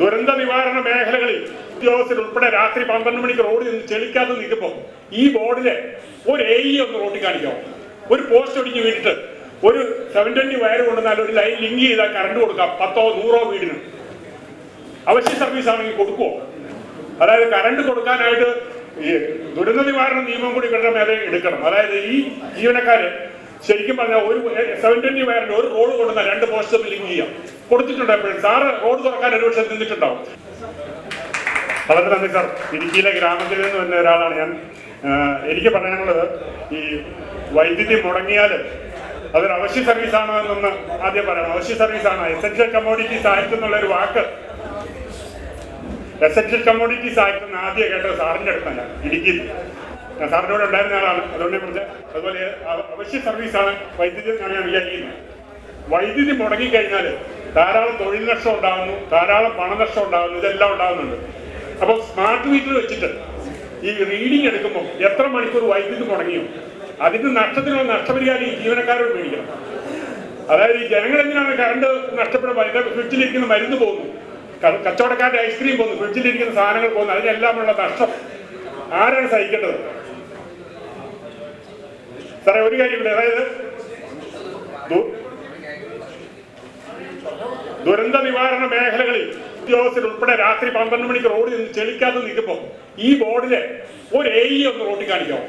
ദുരന്ത നിവാരണ മേഖലകളിൽ ഉദ്യോഗസ്ഥർ ഉൾപ്പെടെ രാത്രി പന്ത്രണ്ട് മണിക്ക് റോഡിൽ നിന്ന് ചെളിക്കാതെ നിൽക്കുമ്പോൾ ഈ ബോർഡിലെ ഒരു എ ഇ ഒന്ന് റോട്ടിൽ കാണിക്കാം. ഒരു പോസ്റ്റ് ഒടിഞ്ഞ് വീണിട്ട് ഒരു സെവൻ ട്വന്റി വയർ കൊണ്ടുവന്നാൽ ഒരു ലൈൻ ലിങ്ക് ചെയ്താൽ കറണ്ട് കൊടുക്കാം. പത്തോ നൂറോ വീടിന്. അവശ്യ സർവീസ് ആണെങ്കിൽ കൊടുക്കുമോ അതായത് കറണ്ട് കൊടുക്കാനായിട്ട് ഈ ദുരന്ത നിവാരണ നിയമം കൂടി ഇവരുടെ മേലെ എടുക്കണം. അതായത് ഈ ജീവനക്കാര് ശരിക്കും പറഞ്ഞാൽ ഒരു സെവൻ ട്വന്റി വയറിന്റെ ഒരു റോഡ് കൊണ്ടുവന്ന രണ്ട് പോസ്റ്റ് ലിങ്ക് ചെയ്യാം. കൊടുത്തിട്ടുണ്ട് എപ്പോഴും? സാറ് റോഡ് തുറക്കാൻ ഒരു പക്ഷേ നിന്നിട്ടുണ്ടാവും വളരെ നന്ദി സാർ. ഇടുക്കിയിലെ ഗ്രാമത്തിൽ നിന്ന് വന്ന ഒരാളാണ് ഞാൻ. എനിക്ക് പറയാനുള്ളത് ഈ വൈദ്യുതി മുടങ്ങിയാൽ അതൊരു അവശ്യ സർവീസാണോ എന്നൊന്ന് ആദ്യം പറയണം. അവശ്യ സർവീസാണ് എസെൻഷ്യൽ കമ്മോഡിറ്റീസ് എന്നുള്ള ഒരു വാക്ക്. എസെൻഷ്യൽ കമ്മോഡിറ്റീസ് എന്ന് ആദ്യം കേട്ടത് സാറിന്റെ അടുത്തല്ല ഇടുക്കിയിൽ. കൂടെ ഉണ്ടായിരുന്ന ആളാണ്. അതുകൊണ്ട് പറഞ്ഞത് അതുപോലെ അവ- അവശ്യ സർവീസാണ് വൈദ്യുതി എന്നാണ് ഞാൻ വിചാരിക്കുന്നത്. വൈദ്യുതി മുടങ്ങിക്കഴിഞ്ഞാൽ ധാരാളം തൊഴിൽ നഷ്ടം ഉണ്ടാകുന്നു ധാരാളം പണനഷ്ടം ഉണ്ടാകുന്നു ഇതെല്ലാം ഉണ്ടാകുന്നുണ്ട്. അപ്പോൾ സ്മാർട്ട് മീറ്റർ വെച്ചിട്ട് ഈ റീഡിംഗ് എടുക്കുമ്പോൾ എത്ര മണിക്കൂർ വൈദ്യുതി മുടങ്ങിയോ? അതിന്റെ നഷ്ടത്തിനുള്ള നഷ്ടപരിഹാരം ഈ ജീവനക്കാരോട് മേടിക്കണം അതായത് ഈ ജനങ്ങൾ എന്തിനാണ് കറണ്ട് നഷ്ടപ്പെടുമ്പോൾ ഫ്രിഡ്ജിലിരിക്കുന്ന മരുന്ന് പോകുന്നു? കച്ചവടക്കാരുടെ ഐസ്ക്രീം പോകുന്നു ഫ്രിഡ്ജിലിരിക്കുന്ന സാധനങ്ങൾ പോകുന്നു അതിനെല്ലാമുള്ള നഷ്ടം. ആരാണ് സഹിക്കേണ്ടത്? സാറേ ഒരു കാര്യമുണ്ട് അതായത് ദുരന്ത നിവാരണ മേഖലകളിൽ ഉദ്യോഗസ്ഥർ ഉൾപ്പെടെ രാത്രി പന്ത്രണ്ട് മണിക്ക് റോഡിൽ നിന്ന് ചെളിക്കാതെ നിൽക്കുമ്പോൾ ഈ ബോർഡിലെ ഒരു എ ഇ ഒന്ന് റോട്ടിൽ കാണിക്കാം.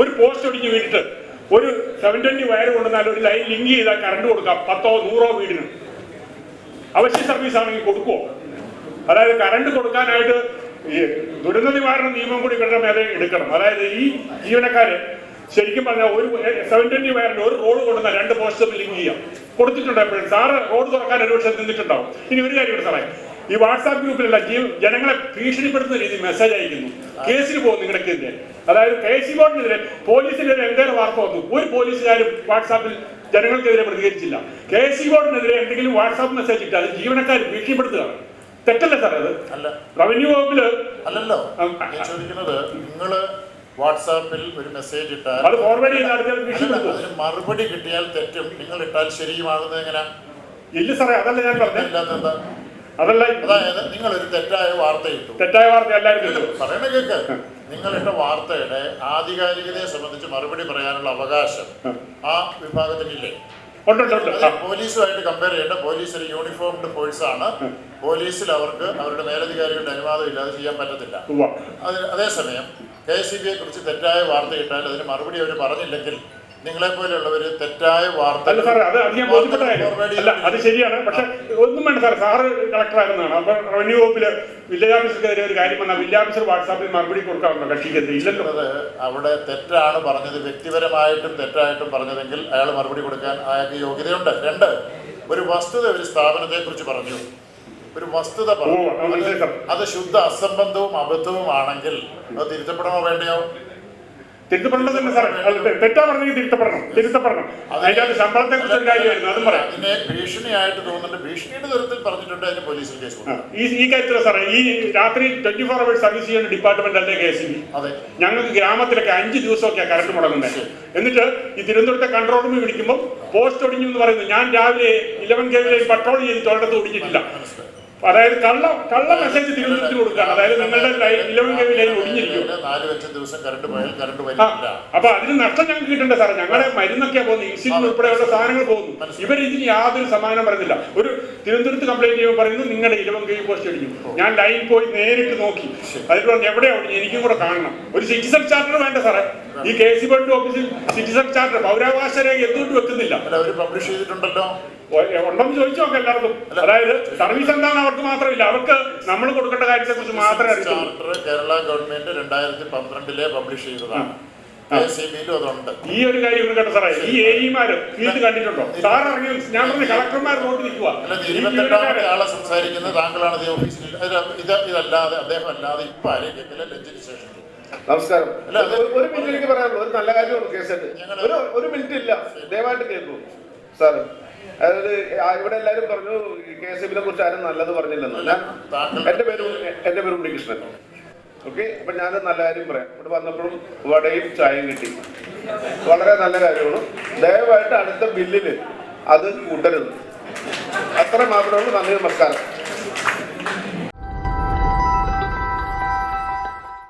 ഒരു പോസ്റ്റ് ഒടിഞ്ഞ് വീണിട്ട് ഒരു സെവൻ ട്വന്റി വയർ കൊണ്ടുവന്നാൽ ഒരു ലൈൻ ലിങ്ക് ചെയ്താൽ കറണ്ട് കൊടുക്കാം. പത്തോ നൂറോ വീടിന്. അവശ്യ സർവീസ് ആണെങ്കിൽ കൊടുക്കുമോ അതായത് കറണ്ട് കൊടുക്കാനായിട്ട് ദുരന്ത നിവാരണ നിയമം കൂടി ഇവരുടെ മേലെ എടുക്കണം. അതായത് ഈ ജീവനക്കാര് ശരിക്കും പറഞ്ഞാൽ ഒരു സെവൻ ട്വന്റി വയറിന്റെ ഒരു റോഡ് കൊണ്ടുവന്ന രണ്ട് പോസ്റ്റ് ലിങ്ക് ചെയ്യാം. കൊടുത്തിട്ടുണ്ട് എപ്പോഴും. സാറ് റോഡ് തുറക്കാൻ ഒരു പക്ഷേ നിന്നിട്ടുണ്ടാവും. ഇനി ഒരു കാര്യം കൂടെ സാറേ. ഈ വാട്സാപ്പ് ഗ്രൂപ്പിലുള്ള ജീവ ജനങ്ങളെ ഭീഷണിപ്പെടുത്തുന്ന രീതിയിൽ മെസ്സേജ് അയക്കുന്നു. കേസിൽ പോകും നിങ്ങളുടെക്കെതിരെ അതായത് കെ സി ബോർഡിനെതിരെ പോലീസിനെതിരെ എന്തേലും വാർത്ത വന്നു. ഒരു പോലീസുകാരും വാട്സാപ്പിൽ ജനങ്ങൾക്കെതിരെ പ്രതികരിച്ചില്ല. കെ സി ബോർഡിനെതിരെ എന്തെങ്കിലും വാട്സാപ്പ് മെസ്സേജ് ഇട്ടാൽ ജീവനക്കാർ ഭീഷണിപ്പെടുത്തുക. തെറ്റല്ലേ സാർ അത്? അല്ല. റവന്യൂ വകുപ്പിൽ അല്ലല്ലോ. ഞാൻ ചോദിക്കുന്നത് നിങ്ങൾ വാട്സാപ്പിൽ ഒരു മെസ്സേജ് ഇട്ടാൽ അതിന് മറുപടി കിട്ടിയാൽ തെറ്റും. നിങ്ങൾ ഇട്ടാൽ ശരിയുമാകുന്നത് എങ്ങനെ ഇല്ല സാറേ അതല്ല ഞാൻ പറഞ്ഞത് അതല്ല അതായത് നിങ്ങൾ ഒരു തെറ്റായ വാർത്ത ഇട്ടു. തെറ്റായ വാർത്ത പറയണ കേക്ക്. നിങ്ങളുടെ വാർത്തയുടെ ആധികാരികതയെ സംബന്ധിച്ച് മറുപടി പറയാനുള്ള അവകാശം ആ. വിഭാഗത്തിനില്ലേ. പോലീസുമായിട്ട് കമ്പയർ ചെയ്യേണ്ട പോലീസ് ഒരു യൂണിഫോംഡ് ഫോഴ്സ് ആണ്. പോലീസിൽ അവർക്ക് അവരുടെ മേലധികാരികളുടെ അനുവാദം ഇല്ലാതെ ചെയ്യാൻ പറ്റത്തില്ല. അതേസമയം കെ എസ് ബിയെ കുറിച്ച് തെറ്റായ വാർത്ത കിട്ടാൻ അതിന് മറുപടി അവർ പറഞ്ഞില്ലെങ്കിൽ നിങ്ങളെ പോലെയുള്ളവർ തെറ്റായ വാർത്ത അല്ല സാറേ അത് അത് ഞാൻ ബോധ്യപ്പെട്ട കാര്യം. അല്ല അത് ശരിയാണ്. പക്ഷെ ഒന്നും വേണ്ട സാർ സാറ് കളക്ടറായിരുന്നതാണ്. അപ്പൊ റവന്യൂ വകുപ്പിൽ വില്ലേജ് ഓഫീസർക്കെതിരെ ഒരു കാര്യം വന്നാൽ വില്ലേജ് ഓഫീസർ വാട്സാപ്പിൽ മറുപടി കൊടുക്കാറുണ്ടോ കക്ഷിക്കെതിരെ. ഇല്ലല്ലോ. അവിടെ തെറ്റാണ് പറഞ്ഞത്. വ്യക്തിപരമായിട്ടും തെറ്റായിട്ടും പറഞ്ഞതെങ്കിൽ അയാൾ മറുപടി കൊടുക്കാൻ അയാൾക്ക് യോഗ്യതയുണ്ട്. രണ്ട് ഒരു വസ്തുത ഒരു സ്ഥാപനത്തെ കുറിച്ച് പറഞ്ഞു. ഒരു വസ്തുത പറഞ്ഞു. അത് ശുദ്ധ അസംബന്ധവും അബദ്ധവും ആണെങ്കിൽ അത് തിരുത്തപ്പെടണോ വേണ്ടയോ? തിരുത്തപ്പെടേണ്ടത് തന്നെ സാറേ. തെറ്റാ പറഞ്ഞെങ്കിൽ തിരുത്തപ്പെടണം. തിരുത്തപ്പെടണം. അതിന്റെ അത് ശമ്പളത്തെ കുറിച്ച് ഒരു കാര്യമായിരുന്നു. അതും പറയാം. ഭീഷണിയായിട്ട് തോന്നുന്നുണ്ട്. ഭീഷണിയുടെ തരത്തിൽ പറഞ്ഞിട്ടുണ്ട് അതിന് പോലീസിൽ കേസ് ഈ ഈ കാര്യത്തിൽ സാറേ ഈ രാത്രി ട്വന്റി ഫോർ അവേഴ്സ് സർവീസ് ചെയ്യുന്ന ഡിപ്പാർട്ട്മെന്റ് അല്ലേ കെ എസ് ബി അതെ. ഞങ്ങൾക്ക് ഗ്രാമത്തിലൊക്കെ അഞ്ച് ദിവസമൊക്കെയാണ് കറണ്ട് മുടങ്ങുന്നത്. എന്നിട്ട് ഈ തിരുവനന്തപുരത്തെ കൺട്രോൾ റൂമിൽ വിളിക്കുമ്പോൾ പോസ്റ്റ് ഒടിഞ്ഞു എന്ന് പറയുന്നത് ഞാൻ രാവിലെ ഇലവൻ കെ പട്രോൾ ചെയ്ത് തൊഴിലത്ത് ഒടിഞ്ഞിട്ടില്ല. അതായത് കള്ള കള്ള മെസ്സേജ് തിരുവനന്തപുരത്തിന് കൊടുക്കുകയാണ് അതായത് നിങ്ങളുടെ ഇലവൻ കെവി ലൈൻ ഒടിഞ്ഞിരിക്കും. നാല് ദിവസം കറണ്ട് പോയാൽ കറണ്ട് ആ, വരില്ല അപ്പൊ അതിന് നഷ്ടം ഞങ്ങൾക്ക് കിട്ടണ്ടേ സാറേ? ഞങ്ങളുടെ മരുന്നൊക്കെയാ പോകുന്നത്. ഇൻസുലിൻ ഉൾപ്പെടെയുള്ള സാധനങ്ങൾ പോകുന്നു. ഇവർ ഇതിന് യാതൊരു സമാനം പറയുന്നില്ല. ഒരു തിരുവനന്തപുരത്ത് കംപ്ലൈന്റ് ചെയ്യുമ്പോൾ പറയുന്നു നിങ്ങളുടെ ഇലവൻ കൈ പോസ്റ്റ് അടിക്കും ഞാൻ ലൈൻ പോയി നേരിട്ട് നോക്കി. അതിൽ പറഞ്ഞു എവിടെയാ ഒടിഞ്ഞു എനിക്കും കൂടെ കാണണം. ഒരു സിറ്റിസൺ ചാർട്ടർ വേണ്ട സാറേ. ഈ കെ സി ബോർഡ് ഓഫീസിൽ സിറ്റിസൺ ചാർട്ടർ പൗരാവകാശ രേഖ എന്തുകൊണ്ട് വെക്കുന്നില്ല? പബ്ലിഷ് ചെയ്തിട്ടുണ്ടല്ലോ. ഉണ്ടെന്ന് ചോദിച്ചു നോക്കാം എല്ലാവർക്കും. അതായത് സർവീസ് എന്താണെന്ന് അവർക്ക് മാത്രമില്ല അവർക്ക് നമ്മൾ കൊടുക്കേണ്ട കാര്യത്തെ കുറിച്ച് മാത്രമേ ചാർട്ടർ കേരള ഗവൺമെന്റ് രണ്ടായിരത്തി പന്ത്രണ്ടിലെ പബ്ലിഷ് ചെയ്തതാണ് ഈ ഒരു കാര്യം കേട്ടോ സാറേ ഈ എഇമാര് ഫീൽഡ് കണ്ടിട്ടുണ്ടോ? സാർ അറിഞ്ഞു. ഞാൻ പറഞ്ഞു കളക്ടർമാർ നോട്ട് നിൽക്കുക ആളെ സംസാരിക്കുന്നത് താങ്കളാണ് ഇതല്ലാതെ അദ്ദേഹം അല്ലാതെ ഇപ്പൊ നമസ്കാരം. ഒരു- മിനിറ്റ് എനിക്ക് പറയാനുള്ളൂ. ഒരു നല്ല കാര്യമാണ് കേസ് ഒരു ഒരു മിനിറ്റ് ഇല്ല ദയവായിട്ട് കേൾക്കൂ. സാറ്. അതായത് ഇവിടെ എല്ലാരും പറഞ്ഞു കെ എസ് എഫിനെ കുറിച്ച് ആരും നല്ലത് പറഞ്ഞില്ലെന്ന്. എന്റെ പേര് എന്റെ പേര് ഉണ്ണികൃഷ്ണൻ. ഓക്കെ? അപ്പൊ ഞാൻ നല്ല കാര്യം പറയാം. ഇവിടെ വന്നപ്പോഴും വടയും ചായയും കിട്ടി. വളരെ നല്ല കാര്യമാണ്. ദയവായിട്ട് അടുത്ത ബില്ലിൽ അത് കൂട്ടരുത്. അത്ര മാത്രമേ ഉള്ളൂ. നന്ദി നമസ്കാരം.